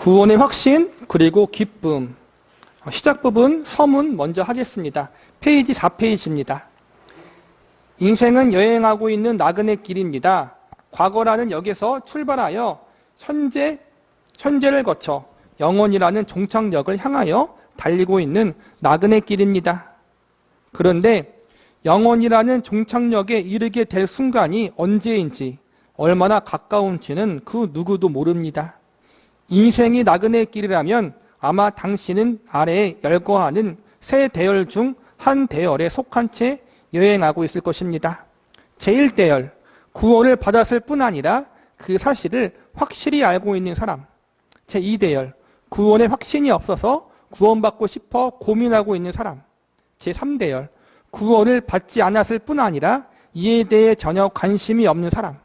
구원의 확신 그리고 기쁨. 어, 시작 부분 서문 먼저 하겠습니다. 페이지 4페이지입니다. 인생은 여행하고 있는 나그네 길입니다. 과거라는 역에서 출발하여 현재, 현재를 거쳐 영원이라는 종착역을 향하여 달리고 있는 나그네 길입니다. 그런데 영원이라는 종착역에 이르게 될 순간이 언제인지 얼마나 가까운지는 그 누구도 모릅니다. 인생이 나그네 길이라면 아마 당신은 아래에 열거하는 세 대열 중 한 대열에 속한 채 여행하고 있을 것입니다. 제1대열, 구원을 받았을 뿐 아니라 그 사실을 확실히 알고 있는 사람. 제2대열, 구원의 확신이 없어서 구원받고 싶어 고민하고 있는 사람. 제3대열, 구원을 받지 않았을 뿐 아니라 이에 대해 전혀 관심이 없는 사람.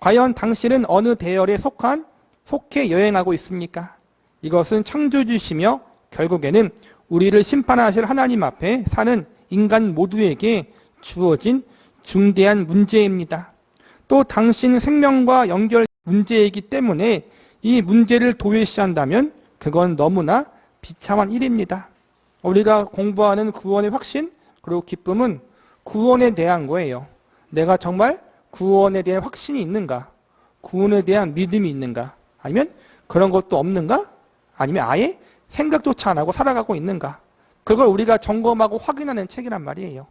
과연 당신은 어느 대열에 속한, 속해 여행하고 있습니까? 이것은 창조주시며 결국에는 우리를 심판하실 하나님 앞에 사는 인간 모두에게 주어진 중대한 문제입니다. 또 당신 생명과 연결 문제이기 때문에 이 문제를 도외시한다면 그건 너무나 비참한 일입니다. 우리가 공부하는 구원의 확신 그리고 기쁨은 구원에 대한 거예요. 내가 정말 구원에 대한 확신이 있는가? 구원에 대한 믿음이 있는가? 아니면 그런 것도 없는가? 아니면 아예 생각조차 안 하고 살아가고 있는가? 그걸 우리가 점검하고 확인하는 책이란 말이에요.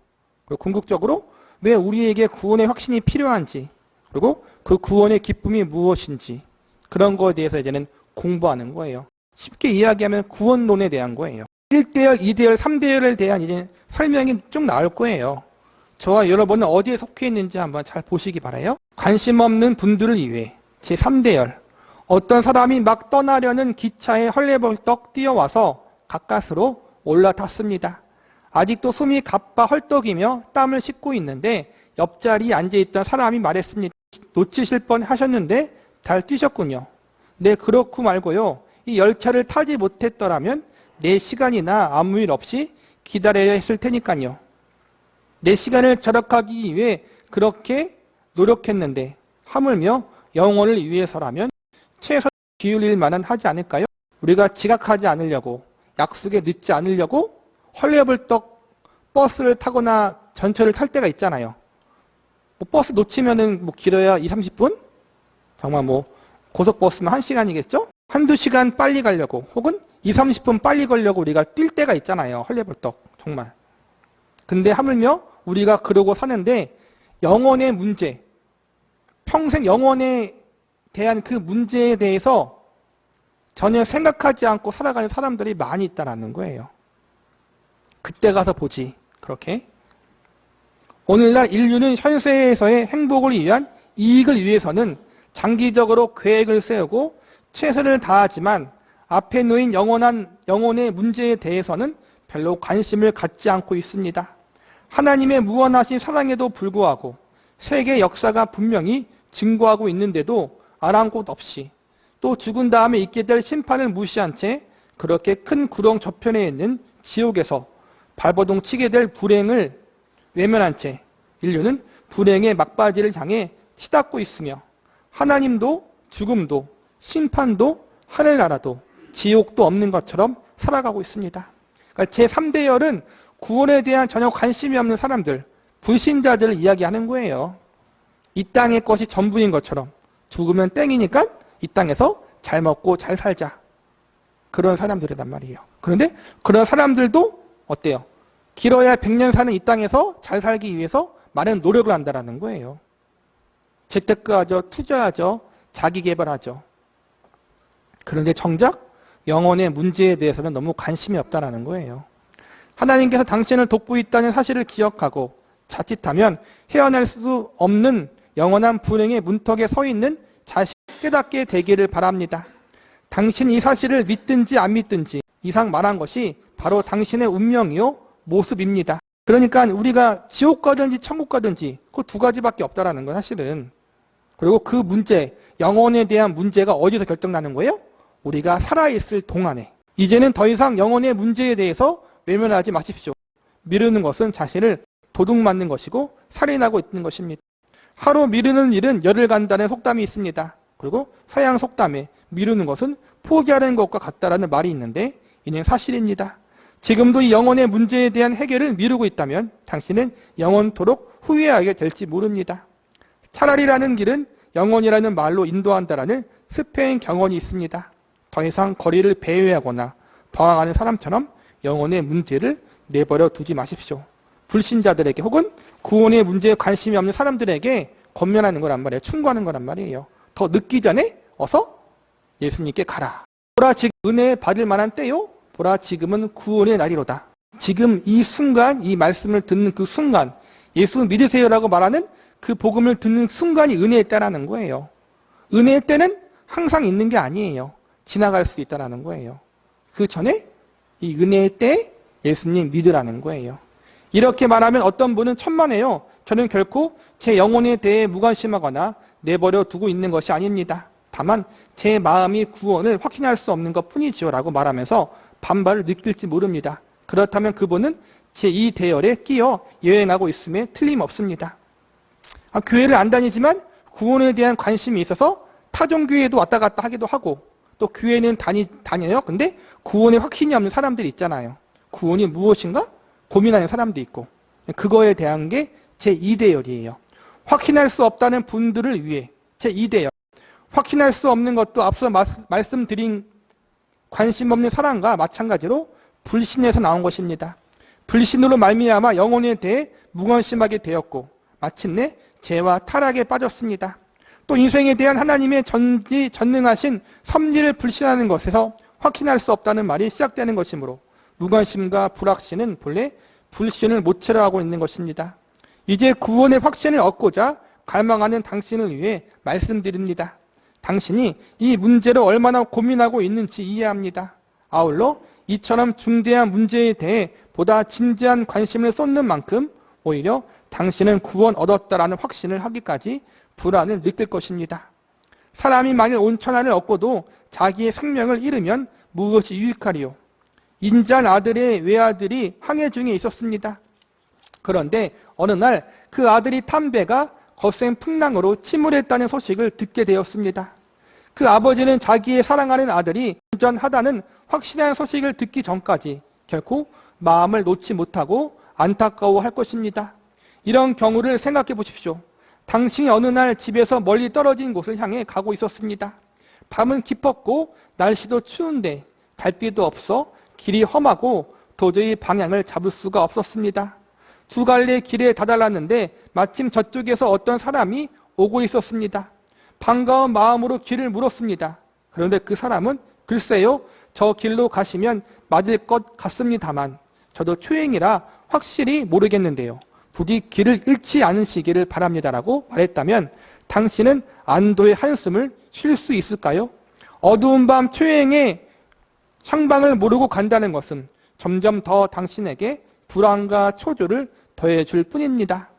그리고 궁극적으로 왜 우리에게 구원의 확신이 필요한지, 그리고 그 구원의 기쁨이 무엇인지, 그런 거에 대해서 이제는 공부하는 거예요. 쉽게 이야기하면 구원론에 대한 거예요. 1대열, 2대열, 3대열에 대한 이제 설명이 쭉 나올 거예요. 저와 여러분은 어디에 속해 있는지 한번 잘 보시기 바라요. 관심 없는 분들을 위해 제3대열, 어떤 사람이 막 떠나려는 기차에 헐레벌떡 뛰어와서 가까스로 올라탔습니다. 아직도 숨이 가빠 헐떡이며 땀을 씻고 있는데 옆자리에 앉아있던 사람이 말했습니다. 놓치실 뻔 하셨는데 잘 뛰셨군요. 네, 그렇고 말고요. 이 열차를 타지 못했더라면 내 시간이나 아무 일 없이 기다려야 했을 테니까요. 내 시간을 절약하기 위해 그렇게 노력했는데 하물며 영혼을 위해서라면 최선 기울일 만은 하지 않을까요? 우리가 지각하지 않으려고 약속에 늦지 않으려고 헐레벌떡 버스를 타거나 전철을 탈 때가 있잖아요. 뭐 버스 놓치면은 뭐 길어야 2, 30분? 정말 뭐 고속버스면 1시간이겠죠? 한두 시간 빨리 가려고 혹은 2, 30분 빨리 가려고 우리가 뛸 때가 있잖아요. 헐레벌떡 정말. 근데 하물며 우리가 그러고 사는데 영혼의 문제, 평생 영혼에 대한 그 문제에 대해서 전혀 생각하지 않고 살아가는 사람들이 많이 있다는 거예요. 그때 가서 보지. 그렇게. 오늘날 인류는 현세에서의 행복을 위한 이익을 위해서는 장기적으로 계획을 세우고 최선을 다하지만 앞에 놓인 영원한 영혼의 문제에 대해서는 별로 관심을 갖지 않고 있습니다. 하나님의 무한하신 사랑에도 불구하고 세계 역사가 분명히 증거하고 있는데도 아랑곳 없이 또 죽은 다음에 있게 될 심판을 무시한 채 그렇게 큰 구렁 저편에 있는 지옥에서 발버둥 치게 될 불행을 외면한 채 인류는 불행의 막바지를 향해 치닫고 있으며 하나님도 죽음도 심판도 하늘나라도 지옥도 없는 것처럼 살아가고 있습니다. 그러니까 제3대 열은 구원에 대한 전혀 관심이 없는 사람들, 불신자들을 이야기하는 거예요. 이 땅의 것이 전부인 것처럼 죽으면 땡이니까 이 땅에서 잘 먹고 잘 살자. 그런 사람들이란 말이에요. 그런데 그런 사람들도 어때요? 길어야 100년 사는 이 땅에서 잘 살기 위해서 많은 노력을 한다는 거예요. 재테크하죠, 투자하죠, 자기 개발하죠. 그런데 정작 영혼의 문제에 대해서는 너무 관심이 없다는 거예요. 하나님께서 당신을 돕고 있다는 사실을 기억하고 자칫하면 헤어날 수 없는 영원한 불행의 문턱에 서 있는 자신 깨닫게 되기를 바랍니다. 당신 이 사실을 믿든지 안 믿든지 이상 말한 것이 바로 당신의 운명이요 모습입니다. 그러니까 우리가 지옥 가든지 천국 가든지 그 두 가지밖에 없다라는 건 사실은 그리고 그 문제 영혼에 대한 문제가 어디서 결정나는 거예요? 우리가 살아있을 동안에 이제는 더 이상 영혼의 문제에 대해서 외면하지 마십시오. 미루는 것은 자신을 도둑 맞는 것이고 살인하고 있는 것입니다. 하루 미루는 일은 열을 간다는 속담이 있습니다. 그리고 서양 속담에 미루는 것은 포기하는 것과 같다라는 말이 있는데 이는 사실입니다. 지금도 이 영혼의 문제에 대한 해결을 미루고 있다면 당신은 영원토록 후회하게 될지 모릅니다. 차라리라는 길은 영혼이라는 말로 인도한다라는 스페인 경언이 있습니다. 더 이상 거리를 배회하거나 방황하는 사람처럼 영혼의 문제를 내버려 두지 마십시오. 불신자들에게 혹은 구원의 문제에 관심이 없는 사람들에게 권면하는 거란 말이에요. 충고하는 거란 말이에요. 더 늦기 전에 어서 예수님께 가라. 보라 지금 은혜 받을 만한 때요. 보라 지금은 구원의 날이로다. 지금 이 순간 이 말씀을 듣는 그 순간 예수 믿으세요라고 말하는 그 복음을 듣는 순간이 은혜의 때라는 거예요. 은혜의 때는 항상 있는 게 아니에요. 지나갈 수 있다라는 거예요. 그 전에 이 은혜의 때 예수님 믿으라는 거예요. 이렇게 말하면 어떤 분은 천만에요. 저는 결코 제 영혼에 대해 무관심하거나 내버려 두고 있는 것이 아닙니다. 다만 제 마음이 구원을 확신할 수 없는 것 뿐이지요 라고 말하면서 반발을 느낄지 모릅니다. 그렇다면 그분은 제이 대열에 끼어 여행하고 있음에 틀림없습니다. 아, 교회를 안 다니지만 구원에 대한 관심이 있어서 타종교회도 왔다 갔다 하기도 하고 또 교회는 다니, 다녀요. 근데 구원에 확신이 없는 사람들이 있잖아요. 구원이 무엇인가 고민하는 사람도 있고 그거에 대한 게 제 2대열이에요. 확신할 수 없다는 분들을 위해 제 2대열. 확신할 수 없는 것도 앞서 마, 말씀드린 관심 없는 사람과 마찬가지로 불신에서 나온 것입니다. 불신으로 말미암아 영혼에 대해 무관심하게 되었고 마침내 죄와 타락에 빠졌습니다. 또 인생에 대한 하나님의 전지 전능하신 섭리를 불신하는 것에서 확신할 수 없다는 말이 시작되는 것이므로 무관심과 불확신은 본래 불신을 모체로 하고 있는 것입니다. 이제 구원의 확신을 얻고자 갈망하는 당신을 위해 말씀드립니다. 당신이 이 문제를 얼마나 고민하고 있는지 이해합니다. 아울러 이처럼 중대한 문제에 대해 보다 진지한 관심을 쏟는 만큼 오히려 당신은 구원 얻었다라는 확신을 하기까지 불안을 느낄 것입니다. 사람이 만일 온천하를 얻고도 자기의 생명을 잃으면 무엇이 유익하리요? 인자한 아들의 외아들이 항해 중에 있었습니다. 그런데 어느 날 그 아들이 탐배가 거센 풍랑으로 침몰했다는 소식을 듣게 되었습니다. 그 아버지는 자기의 사랑하는 아들이 운전하다는 확실한 소식을 듣기 전까지 결코 마음을 놓지 못하고 안타까워할 것입니다. 이런 경우를 생각해 보십시오. 당신이 어느 날 집에서 멀리 떨어진 곳을 향해 가고 있었습니다. 밤은 깊었고 날씨도 추운데 달빛도 없어 길이 험하고 도저히 방향을 잡을 수가 없었습니다. 두 갈래 길에 다달랐는데 마침 저쪽에서 어떤 사람이 오고 있었습니다. 반가운 마음으로 길을 물었습니다. 그런데 그 사람은 글쎄요, 저 길로 가시면 맞을 것 같습니다만 저도 초행이라 확실히 모르겠는데요. 부디 길을 잃지 않으시기를 바랍니다라고 말했다면 당신은 안도의 한숨을 쉴 수 있을까요? 어두운 밤 초행에 향방을 모르고 간다는 것은 점점 더 당신에게 불안과 초조를 더해줄 뿐입니다.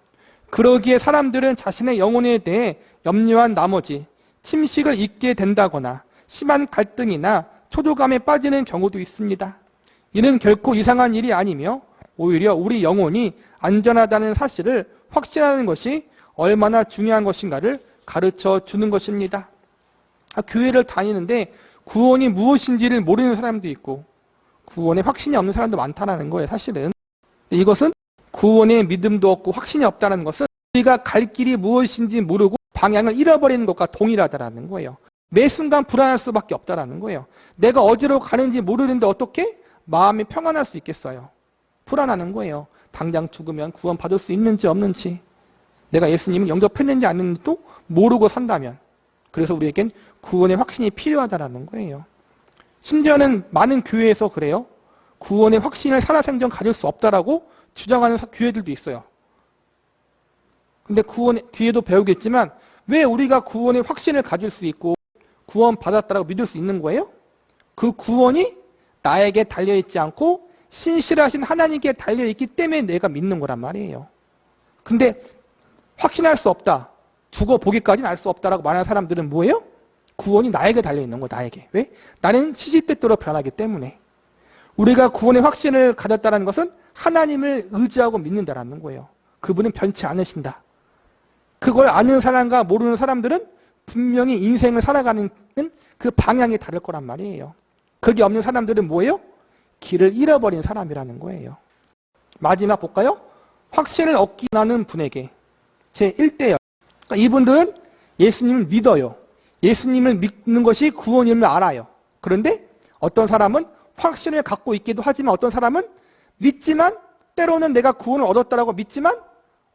그러기에 사람들은 자신의 영혼에 대해 염려한 나머지 침식을 잊게 된다거나 심한 갈등이나 초조감에 빠지는 경우도 있습니다. 이는 결코 이상한 일이 아니며 오히려 우리 영혼이 안전하다는 사실을 확신하는 것이 얼마나 중요한 것인가를 가르쳐 주는 것입니다. 아, 교회를 다니는데 구원이 무엇인지를 모르는 사람도 있고 구원에 확신이 없는 사람도 많다는 거예요, 사실은. 이것은 구원의 믿음도 없고 확신이 없다는 것은 우리가 갈 길이 무엇인지 모르고 방향을 잃어버리는 것과 동일하다라는 거예요. 매 순간 불안할 수밖에 없다라는 거예요. 내가 어디로 가는지 모르는데 어떻게 마음이 평안할 수 있겠어요? 불안하는 거예요. 당장 죽으면 구원 받을 수 있는지 없는지, 내가 예수님을 영접했는지 안 했는지도 모르고 산다면, 그래서 우리에겐 구원의 확신이 필요하다라는 거예요. 심지어는 많은 교회에서 그래요. 구원의 확신을 살아생전 가질 수 없다라고 주장하는 교회들도 있어요. 근데 구원 뒤에도 배우겠지만 왜 우리가 구원의 확신을 가질 수 있고 구원 받았다라고 믿을 수 있는 거예요? 그 구원이 나에게 달려 있지 않고 신실하신 하나님께 달려 있기 때문에 내가 믿는 거란 말이에요. 근데 확신할 수 없다. 두고 보기까지는 알 수 없다라고 말하는 사람들은 뭐예요? 구원이 나에게 달려 있는 거 나에게. 왜? 나는 시시때때로 변하기 때문에. 우리가 구원의 확신을 가졌다는 것은 하나님을 의지하고 믿는다라는 거예요. 그분은 변치 않으신다. 그걸 아는 사람과 모르는 사람들은 분명히 인생을 살아가는 그 방향이 다를 거란 말이에요. 그게 없는 사람들은 뭐예요? 길을 잃어버린 사람이라는 거예요. 마지막 볼까요? 확신을 얻기 원하는 분에게 제 1대요. 그러니까 이분들은 예수님을 믿어요. 예수님을 믿는 것이 구원임을 알아요. 그런데 어떤 사람은 확신을 갖고 있기도 하지만 어떤 사람은 믿지만 때로는 내가 구원을 얻었다라고 믿지만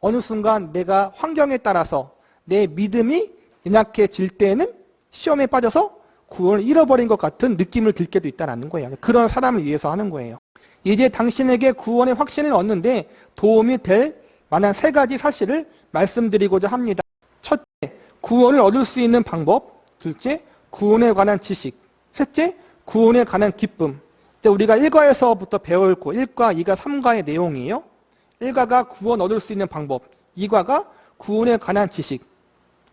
어느 순간 내가 환경에 따라서 내 믿음이 연약해질 때에는 시험에 빠져서 구원을 잃어버린 것 같은 느낌을 들 때도 있다는 거예요. 그런 사람을 위해서 하는 거예요. 이제 당신에게 구원의 확신을 얻는데 도움이 될 만한 세 가지 사실을 말씀드리고자 합니다. 첫째, 구원을 얻을 수 있는 방법. 둘째, 구원에 관한 지식. 셋째, 구원에 관한 기쁨. 이제 우리가 1과에서부터 배울 거, 1과, 2과, 3과의 내용이에요. 1과가 구원 얻을 수 있는 방법. 2과가 구원에 관한 지식.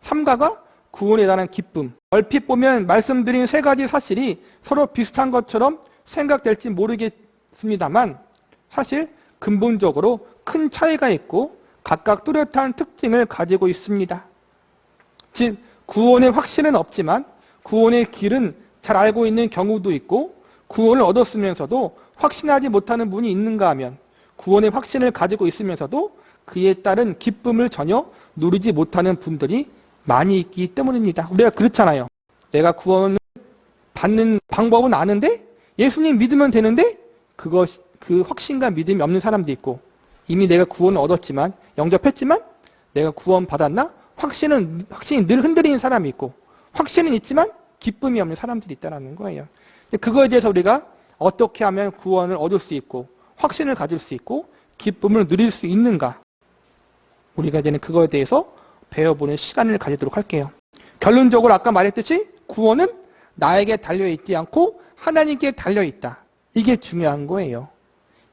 3과가 구원에 관한 기쁨. 얼핏 보면 말씀드린 세 가지 사실이 서로 비슷한 것처럼 생각될지 모르겠습니다만 사실 근본적으로 큰 차이가 있고 각각 뚜렷한 특징을 가지고 있습니다. 즉 구원의 확신은 없지만 구원의 길은 잘 알고 있는 경우도 있고 구원을 얻었으면서도 확신하지 못하는 분이 있는가 하면 구원의 확신을 가지고 있으면서도 그에 따른 기쁨을 전혀 누리지 못하는 분들이 많이 있기 때문입니다. 우리가 그렇잖아요. 내가 구원을 받는 방법은 아는데 예수님 믿으면 되는데 그것 그 확신과 믿음이 없는 사람도 있고 이미 내가 구원을 얻었지만 영접했지만 내가 구원 받았나 확신은 확신이 늘 흔들리는 사람이 있고 확신은 있지만 기쁨이 없는 사람들이 있다는 거예요. 그거에 대해서 우리가 어떻게 하면 구원을 얻을 수 있고 확신을 가질 수 있고 기쁨을 누릴 수 있는가 우리가 이제는 그거에 대해서 배워보는 시간을 가지도록 할게요. 결론적으로 아까 말했듯이 구원은 나에게 달려있지 않고 하나님께 달려있다. 이게 중요한 거예요.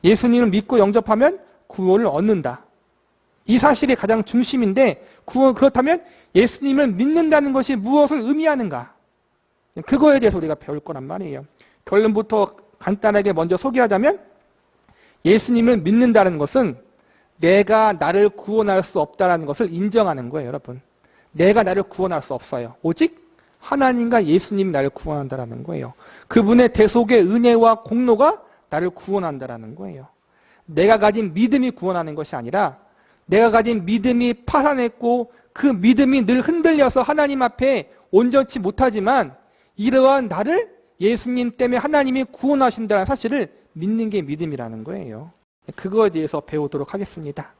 예수님을 믿고 영접하면 구원을 얻는다. 이 사실이 가장 중심인데 그렇다면 예수님을 믿는다는 것이 무엇을 의미하는가? 그거에 대해서 우리가 배울 거란 말이에요. 결론부터 간단하게 먼저 소개하자면 예수님을 믿는다는 것은 내가 나를 구원할 수 없다는 것을 인정하는 거예요, 여러분. 내가 나를 구원할 수 없어요. 오직 하나님과 예수님이 나를 구원한다는 거예요. 그분의 대속의 은혜와 공로가 나를 구원한다는 거예요. 내가 가진 믿음이 구원하는 것이 아니라 내가 가진 믿음이 파산했고 그 믿음이 늘 흔들려서 하나님 앞에 온전치 못하지만 이러한 나를 예수님 때문에 하나님이 구원하신다는 사실을 믿는 게 믿음이라는 거예요. 그거에 대해서 배우도록 하겠습니다.